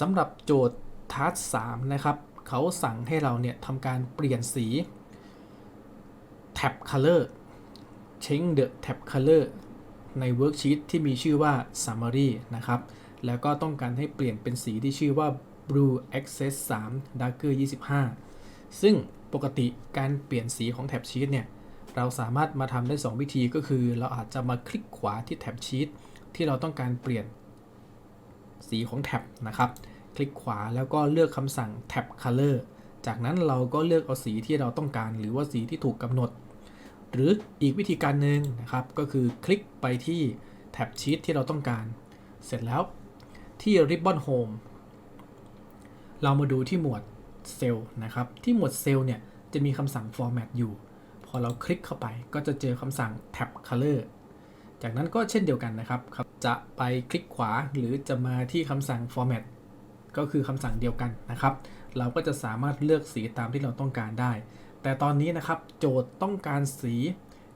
สำหรับโจทย์ทัสสามนะครับ เขาสั่งให้เราเนี่ยทำการเปลี่ยนสี tab color change the tab color ใน worksheet ที่มีชื่อว่า summary นะครับ แล้วก็ต้องการให้เปลี่ยนเป็นสีที่ชื่อว่า blue access 3 darker 25 ซึ่งปกติการเปลี่ยนสีของแท็บชีตเนี่ย เราสามารถมาทำได้ 2 วิธีก็คือ เราอาจจะมาคลิกขวาที่แท็บชีตที่เราต้องการเปลี่ยน สีของแท็บนะครับ คลิกขวาแล้วก็เลือกคำสั่ง tab color จากนั้นเราก็เลือกเอาสีที่เราต้องการ หรือว่าสีที่ถูกกำหนด หรืออีกวิธีการหนึ่งนะครับ ก็คือคลิกไปที่แท็บชีตที่เราต้องการ เสร็จแล้วที่ Ribbon Home เรามาดูที่หมวดเซลล์นะครับ ที่หมวดเซลล์เนี่ยจะมีคำสั่ง format อยู่ พอเราคลิกเข้าไปก็จะเจอคำสั่ง tab color จากนั้นก็เช่นเดียวกันนะครับครับ จะไปคลิกขวาหรือจะมาที่คำสั่ง format ก็คือคำสั่งเดียวกันนะครับ เราก็จะสามารถเลือกสีตามที่เราต้องการได้ แต่ตอนนี้นะครับโจทย์ต้องการสี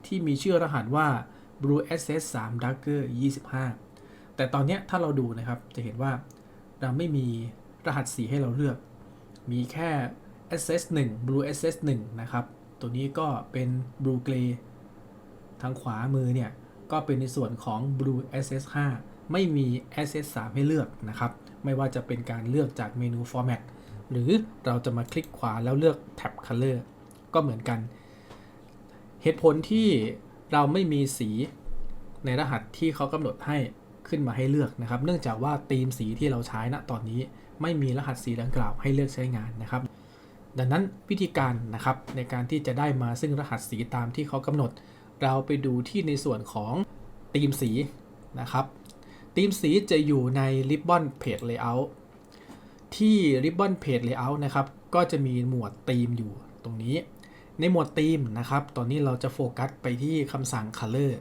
ที่มีชื่อรหัสว่า blue ss 3 darker 25 แต่ตอนนี้ถ้าเราดูนะครับจะเห็นว่าเราไม่มีรหัสสีให้เราเลือก มีแค่ ss 1 blue ss 1นะครับ ตัวนี้ก็เป็น blue gray ทางขวามือเนี่ย ก็เป็นในส่วนของ blue ss 5 ไม่มี ss 3 ให้เลือกนะครับ ไม่ว่าจะเป็นการเลือกจากเมนู format หรือเราจะมาคลิกขวาแล้วเลือก tab color ก็เหมือนกัน เหตุผลที่เราไม่มีสีในรหัสที่เขากำหนดให้ขึ้นมาให้เลือกนะครับ เนื่องจากว่าธีมสีที่เราใช้ณตอนนี้ไม่มีรหัสสีดังกล่าวให้เลือกใช้งานนะครับ ดังนั้นวิธีการนะครับในการที่จะได้มาซึ่งรหัสสีตามที่เขากำหนด เราไปดูที่ในส่วนของธีมสีนะครับธีมสีจะอยู่ใน Ribbon Page Layout ที่ Ribbon Page Layout นะครับ ก็จะมีหมวดธีมอยู่ตรงนี้ ในหมวดธีมนะครับ ตอนนี้เราจะโฟกัสไปที่คำสั่ง Color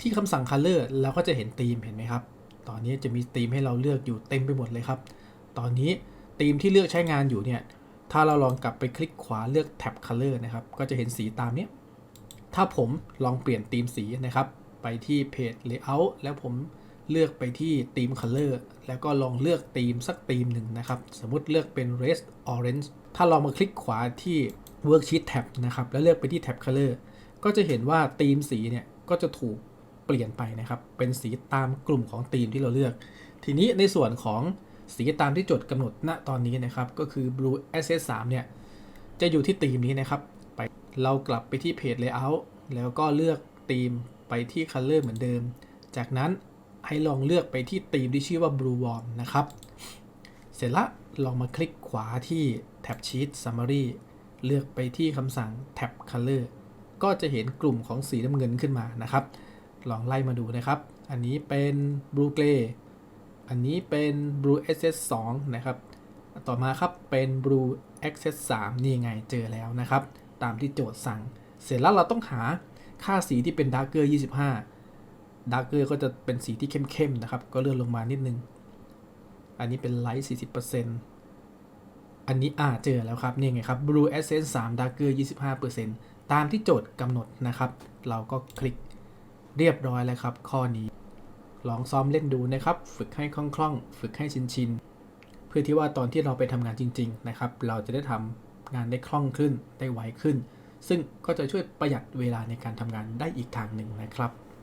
ที่คำสั่ง Color เราก็จะเห็นธีมเห็นไหมครับ ตอนนี้จะมีธีมให้เราเลือกอยู่เต็มไปหมดเลยครับ ตอนนี้ธีมที่เลือกใช้งานอยู่เนี่ย ถ้าเราลองกลับไปคลิกขวาเลือก Tab Color นะครับ ก็จะเห็นสีตามนี้ ถ้าผมลองเปลี่ยนธีมสีนะครับ ไปที่ Page Layout แล้วผมเลือกไปที่ธีม Color แล้วก็ลองเลือกธีมสักธีมหนึ่งนะครับ สมมุติเลือกเป็น Red Orange ถ้าลองมาคลิกขวาที่ Worksheet Tab นะครับ แล้วเลือกไปที่ Tab Color ก็จะเห็นว่าธีมสีเนี่ยก็จะถูกเปลี่ยนไปนะครับ เป็นสีตามกลุ่มของธีมที่เราเลือก ทีนี้ในส่วนของสีตามที่จดกำหนดณตอนนี้นะครับ ก็คือ Blue Access 3เนี่ย จะอยู่ที่ธีมนี้นะครับ เรากลับไปที่ Page Layout แล้วก็เลือกธีมไปที่ Color เหมือนเดิม จากนั้นให้ลองเลือกไปที่ธีมที่ชื่อว่า Blue Warm นะครับ เสร็จละลองมาคลิกขวาที่ Tab Sheet Summary เลือกไปที่คำสั่ง Tab Color ก็จะเห็นกลุ่มของสีน้ำเงินขึ้นมานะครับ ลองไล่มาดูนะครับ อันนี้เป็น Blue Gray อันนี้เป็น Blue Access 2 นะครับ ต่อมาครับเป็น Blue Access 3 นี่ไงเจอแล้วนะครับ ตามที่โจทย์สั่ง เสร็จแล้วเราต้องหาค่าสีที่เป็น Darker 25 Darker ก็จะเป็นสีที่เข้มๆนะครับ ก็เลื่อนลงมานิดนึง อันนี้เป็น Light 40%อันนี้อ่าเจอแล้วครับนี่ไงครับ Blue Access 3 Darker 25%ตามที่โจทย์กำหนดนะครับ เราก็คลิกเรียบร้อยแล้วครับ ข้อนี้ ลองซ้อมเล่นดูนะครับ ฝึกให้คล่องๆ ฝึกให้ชินๆ เพื่อที่ว่าตอนที่เราไปทำงานจริง ๆ นะครับ เราจะได้ทำ งานได้คล่องขึ้นได้ไวขึ้น ซึ่งก็จะช่วยประหยัดเวลาในการทำงานได้อีกทางหนึ่งนะครับ